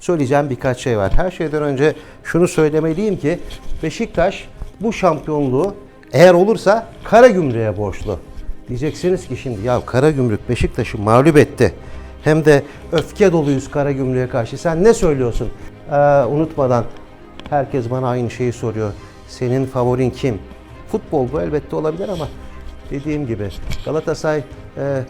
söyleyeceğim birkaç şey var. Her şeyden önce şunu söylemeliyim ki Beşiktaş bu şampiyonluğu eğer olursa Karagümrük'e borçlu. Diyeceksiniz ki şimdi ya Karagümrük Beşiktaş'ı mağlup etti. Hem de öfke doluyuz Karagümrük'e karşı. Sen ne söylüyorsun? Ee, unutmadan herkes bana aynı şeyi soruyor. Senin favorin kim? Futbol bu elbette olabilir ama dediğim gibi Galatasaray e,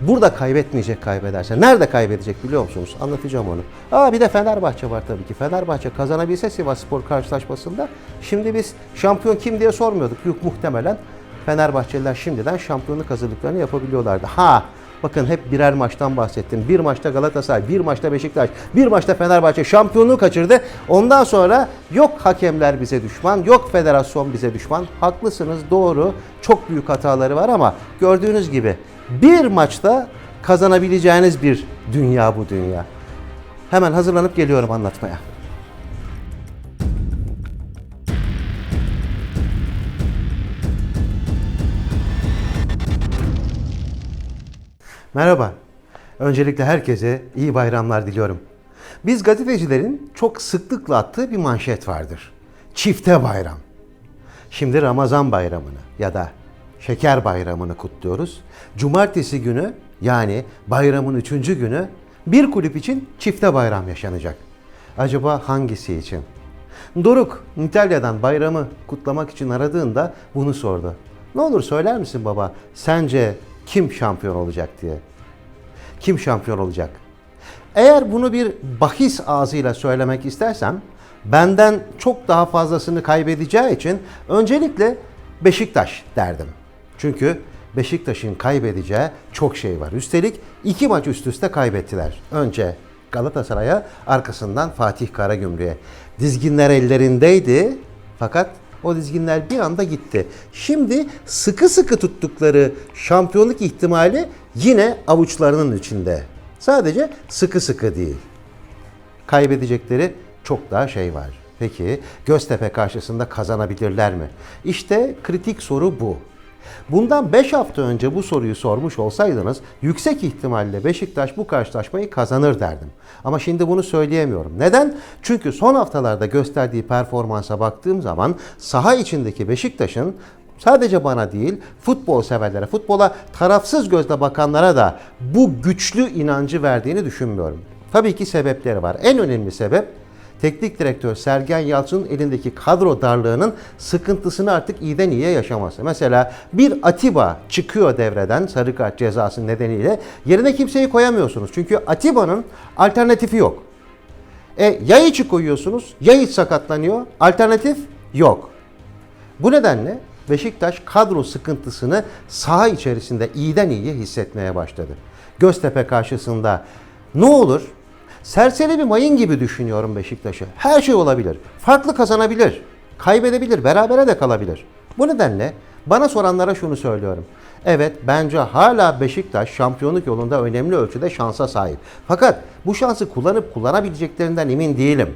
burada kaybetmeyecek kaybederse. Nerede kaybedecek biliyor musunuz? Anlatacağım onu. Aa bir de Fenerbahçe var tabii ki. Fenerbahçe kazanabilse Sivas Spor karşılaşmasında şimdi biz şampiyon kim diye sormuyorduk. Yok muhtemelen Fenerbahçeliler şimdiden şampiyonluk hazırlıklarını yapabiliyorlardı. Ha Bakın hep birer maçtan bahsettim. Bir maçta Galatasaray, bir maçta Beşiktaş, bir maçta Fenerbahçe şampiyonluğu kaçırdı. Ondan sonra yok hakemler bize düşman, yok federasyon bize düşman. Haklısınız doğru. Çok büyük hataları var ama gördüğünüz gibi bir maçta kazanabileceğiniz bir dünya bu dünya. Hemen hazırlanıp geliyorum anlatmaya. Merhaba. Öncelikle herkese iyi bayramlar diliyorum. Biz gazetecilerin çok sıklıkla attığı bir manşet vardır. Çifte bayram. Şimdi Ramazan bayramını ya da Şeker bayramını kutluyoruz. Cumartesi günü yani bayramın üçüncü günü bir kulüp için çifte bayram yaşanacak. Acaba hangisi için? Doruk İtalya'dan bayramı kutlamak için aradığında bunu sordu. Ne olur söyler misin baba? Sence kim şampiyon olacak diye. Kim şampiyon olacak? Eğer bunu bir bahis ağzıyla söylemek istersem benden çok daha fazlasını kaybedeceği için öncelikle Beşiktaş derdim. Çünkü Beşiktaş'ın kaybedeceği çok şey var. Üstelik iki maç üst üste kaybettiler. Önce Galatasaray'a arkasından Fatih Karagümrük'e. Dizginler ellerindeydi fakat o dizginler bir anda gitti. Şimdi sıkı sıkı tuttukları şampiyonluk ihtimali yine avuçlarının içinde. Sadece sıkı sıkı değil. Kaybedecekleri çok daha şey var. Peki Göztepe karşısında kazanabilirler mi? İşte kritik soru bu. Bundan 5 hafta önce bu soruyu sormuş olsaydınız yüksek ihtimalle Beşiktaş bu karşılaşmayı kazanır derdim. Ama şimdi bunu söyleyemiyorum. Neden? Çünkü son haftalarda gösterdiği performansa baktığım zaman saha içindeki Beşiktaş'ın sadece bana değil futbol severlere, futbola tarafsız gözle bakanlara da bu güçlü inancı verdiğini düşünmüyorum. Tabii ki sebepleri var. En önemli sebep teknik direktör Sergen Yalçın'ın elindeki kadro darlığının sıkıntısını artık iyiden iyiye yaşaması. Mesela bir Atiba çıkıyor devreden sarı kart cezası nedeniyle yerine kimseyi koyamıyorsunuz. Çünkü Atiba'nın alternatifi yok. E ya içi koyuyorsunuz ya iç sakatlanıyor. Alternatif yok. Bu nedenle Beşiktaş kadro sıkıntısını saha içerisinde iyiden iyiye hissetmeye başladı. Göztepe karşısında ne olur? Serseri bir mayın gibi düşünüyorum Beşiktaş'ı. Her şey olabilir. Farklı kazanabilir. Kaybedebilir. Berabere de kalabilir. Bu nedenle bana soranlara şunu söylüyorum. Evet bence hala Beşiktaş şampiyonluk yolunda önemli ölçüde şansa sahip. Fakat bu şansı kullanıp kullanabileceklerinden emin değilim.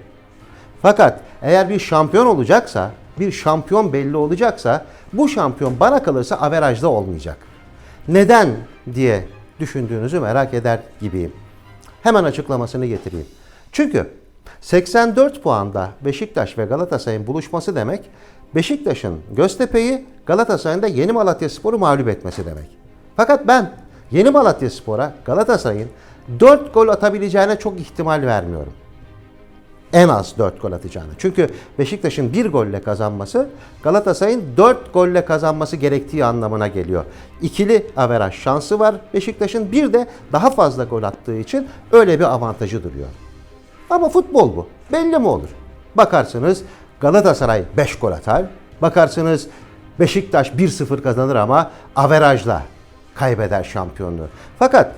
Fakat eğer bir şampiyon olacaksa, bir şampiyon belli olacaksa bu şampiyon bana kalırsa averajda olmayacak. Neden diye düşündüğünüzü merak eder gibiyim. Hemen açıklamasını getireyim. Çünkü 84 puanda Beşiktaş ve Galatasaray'ın buluşması demek Beşiktaş'ın Göztepe'yi Galatasaray'ın da Yeni Malatyaspor'u mağlup etmesi demek. Fakat ben Yeni Malatyaspor'a Galatasaray'ın 4 gol atabileceğine çok ihtimal vermiyorum en az 4 gol atacağını. Çünkü Beşiktaş'ın 1 golle kazanması Galatasaray'ın 4 golle kazanması gerektiği anlamına geliyor. İkili averaj şansı var Beşiktaş'ın bir de daha fazla gol attığı için öyle bir avantajı duruyor. Ama futbol bu. Belli mi olur? Bakarsınız Galatasaray 5 gol atar. Bakarsınız Beşiktaş 1-0 kazanır ama averajla kaybeder şampiyonluğu. Fakat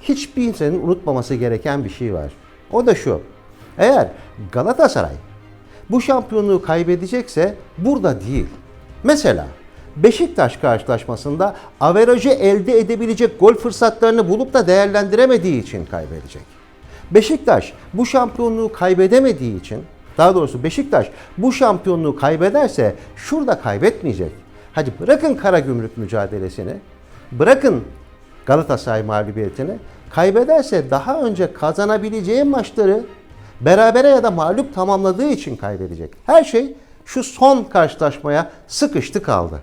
hiçbir insanın unutmaması gereken bir şey var. O da şu. Eğer Galatasaray bu şampiyonluğu kaybedecekse burada değil. Mesela Beşiktaş karşılaşmasında averajı elde edebilecek gol fırsatlarını bulup da değerlendiremediği için kaybedecek. Beşiktaş bu şampiyonluğu kaybedemediği için, daha doğrusu Beşiktaş bu şampiyonluğu kaybederse şurada kaybetmeyecek. Hadi bırakın Karagümrük mücadelesini, bırakın Galatasaray mağlubiyetini, kaybederse daha önce kazanabileceği maçları Berabere ya da mağlup tamamladığı için kaybedecek. Her şey şu son karşılaşmaya sıkıştı kaldı.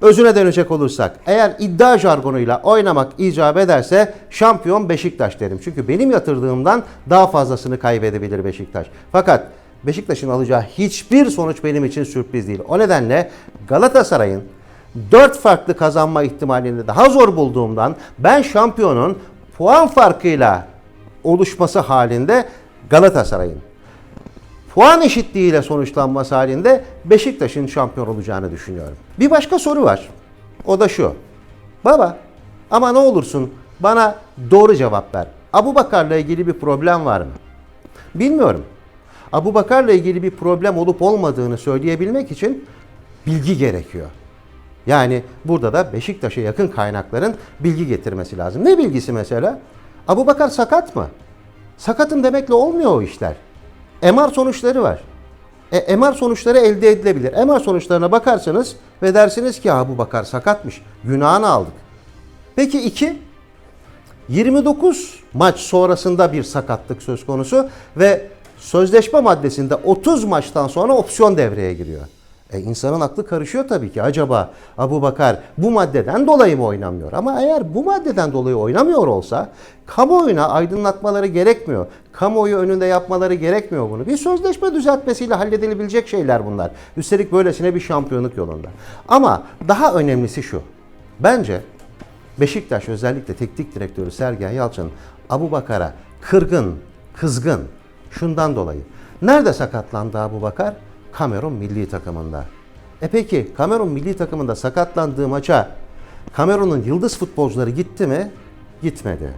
Özüne dönecek olursak, eğer iddia jargonuyla oynamak icap ederse şampiyon Beşiktaş derim. Çünkü benim yatırdığımdan daha fazlasını kaybedebilir Beşiktaş. Fakat Beşiktaş'ın alacağı hiçbir sonuç benim için sürpriz değil. O nedenle Galatasaray'ın 4 farklı kazanma ihtimalini daha zor bulduğumdan ben şampiyonun puan farkıyla oluşması halinde Galatasaray'ın puan eşitliğiyle sonuçlanması halinde Beşiktaş'ın şampiyon olacağını düşünüyorum. Bir başka soru var. O da şu. Baba ama ne olursun bana doğru cevap ver. Abu Bakar'la ilgili bir problem var mı? Bilmiyorum. Abu Bakar'la ilgili bir problem olup olmadığını söyleyebilmek için bilgi gerekiyor. Yani burada da Beşiktaş'a yakın kaynakların bilgi getirmesi lazım. Ne bilgisi mesela? Abu Bakar sakat mı? Sakatım demekle olmuyor o işler. MR sonuçları var. E, MR sonuçları elde edilebilir. MR sonuçlarına bakarsanız ve dersiniz ki Abu Bakar sakatmış. Günahını aldık. Peki iki, 29 maç sonrasında bir sakatlık söz konusu ve sözleşme maddesinde 30 maçtan sonra opsiyon devreye giriyor. E insanın aklı karışıyor tabii ki. Acaba Abu Bakar bu maddeden dolayı mı oynamıyor? Ama eğer bu maddeden dolayı oynamıyor olsa kamuoyuna aydınlatmaları gerekmiyor. Kamuoyu önünde yapmaları gerekmiyor bunu. Bir sözleşme düzeltmesiyle halledilebilecek şeyler bunlar. Üstelik böylesine bir şampiyonluk yolunda. Ama daha önemlisi şu. Bence Beşiktaş özellikle teknik direktörü Sergen Yalçın Abu Bakar'a kırgın, kızgın şundan dolayı. Nerede sakatlandı Abu Bakar? Kamerun milli takımında. E peki Kamerun milli takımında sakatlandığı maça Kamerun'un yıldız futbolcuları gitti mi? Gitmedi.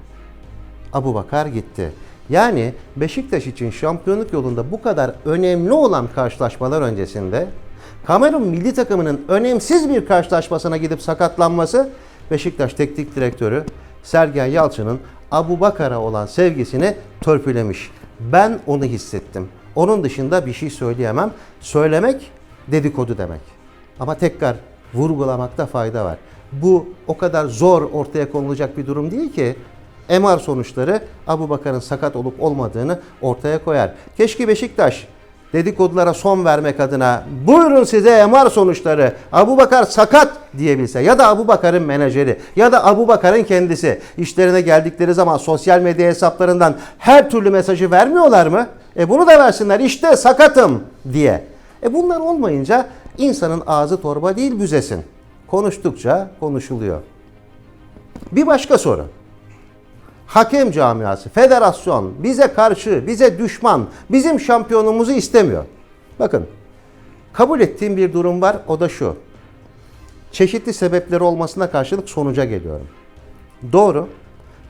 Abu Bakar gitti. Yani Beşiktaş için şampiyonluk yolunda bu kadar önemli olan karşılaşmalar öncesinde Kamerun milli takımının önemsiz bir karşılaşmasına gidip sakatlanması Beşiktaş teknik direktörü Sergen Yalçın'ın Abu Bakar'a olan sevgisini törpülemiş. Ben onu hissettim. Onun dışında bir şey söyleyemem. Söylemek dedikodu demek. Ama tekrar vurgulamakta fayda var. Bu o kadar zor ortaya konulacak bir durum değil ki MR sonuçları Abu Bakar'ın sakat olup olmadığını ortaya koyar. Keşke Beşiktaş dedikodulara son vermek adına buyurun size MR sonuçları Abu Bakar sakat diyebilse ya da Abu Bakar'ın menajeri ya da Abu Bakar'ın kendisi işlerine geldikleri zaman sosyal medya hesaplarından her türlü mesajı vermiyorlar mı? E bunu da versinler işte sakatım diye. E bunlar olmayınca insanın ağzı torba değil büzesin. Konuştukça konuşuluyor. Bir başka soru. Hakem camiası, federasyon bize karşı, bize düşman, bizim şampiyonumuzu istemiyor. Bakın, kabul ettiğim bir durum var, o da şu. Çeşitli sebepleri olmasına karşılık sonuca geliyorum. Doğru,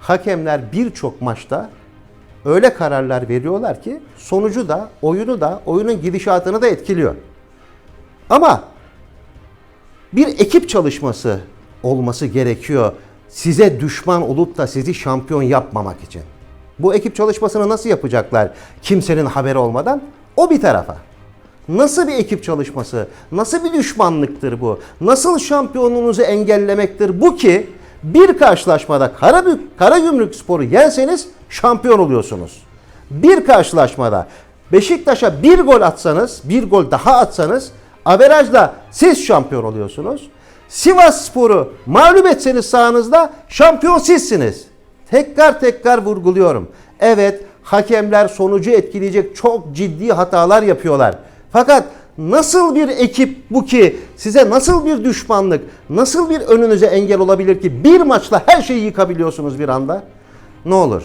hakemler birçok maçta öyle kararlar veriyorlar ki sonucu da, oyunu da, oyunun gidişatını da etkiliyor. Ama bir ekip çalışması olması gerekiyor size düşman olup da sizi şampiyon yapmamak için. Bu ekip çalışmasını nasıl yapacaklar kimsenin haberi olmadan? O bir tarafa. Nasıl bir ekip çalışması? Nasıl bir düşmanlıktır bu? Nasıl şampiyonunuzu engellemektir bu ki bir karşılaşmada Karabük, Karagümrük Sporu yenseniz şampiyon oluyorsunuz. Bir karşılaşmada Beşiktaş'a bir gol atsanız, bir gol daha atsanız averajla siz şampiyon oluyorsunuz. Sivas Sporu mağlup etseniz sahanızda şampiyon sizsiniz. Tekrar tekrar vurguluyorum. Evet hakemler sonucu etkileyecek çok ciddi hatalar yapıyorlar. Fakat nasıl bir ekip bu ki size nasıl bir düşmanlık, nasıl bir önünüze engel olabilir ki bir maçla her şeyi yıkabiliyorsunuz bir anda? Ne olur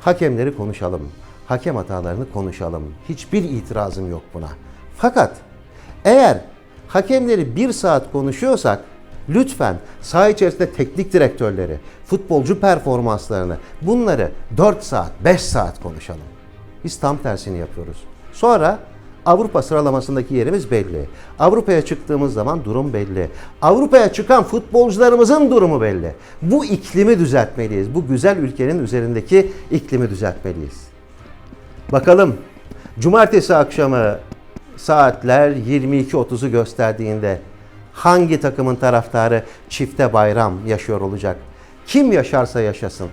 hakemleri konuşalım. Hakem hatalarını konuşalım. Hiçbir itirazım yok buna. Fakat eğer hakemleri bir saat konuşuyorsak lütfen saha içerisinde teknik direktörleri, futbolcu performanslarını bunları 4 saat, 5 saat konuşalım. Biz tam tersini yapıyoruz. Sonra Avrupa sıralamasındaki yerimiz belli. Avrupa'ya çıktığımız zaman durum belli. Avrupa'ya çıkan futbolcularımızın durumu belli. Bu iklimi düzeltmeliyiz. Bu güzel ülkenin üzerindeki iklimi düzeltmeliyiz. Bakalım cumartesi akşamı saatler 22.30'u gösterdiğinde hangi takımın taraftarı çifte bayram yaşıyor olacak? Kim yaşarsa yaşasın.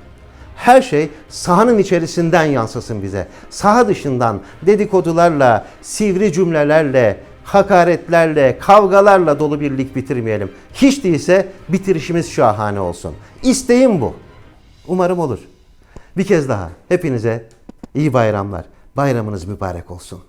Her şey sahanın içerisinden yansısın bize. Saha dışından dedikodularla, sivri cümlelerle, hakaretlerle, kavgalarla dolu bir lig bitirmeyelim. Hiç değilse bitirişimiz şahane olsun. İsteğim bu. Umarım olur. Bir kez daha hepinize iyi bayramlar. Bayramınız mübarek olsun.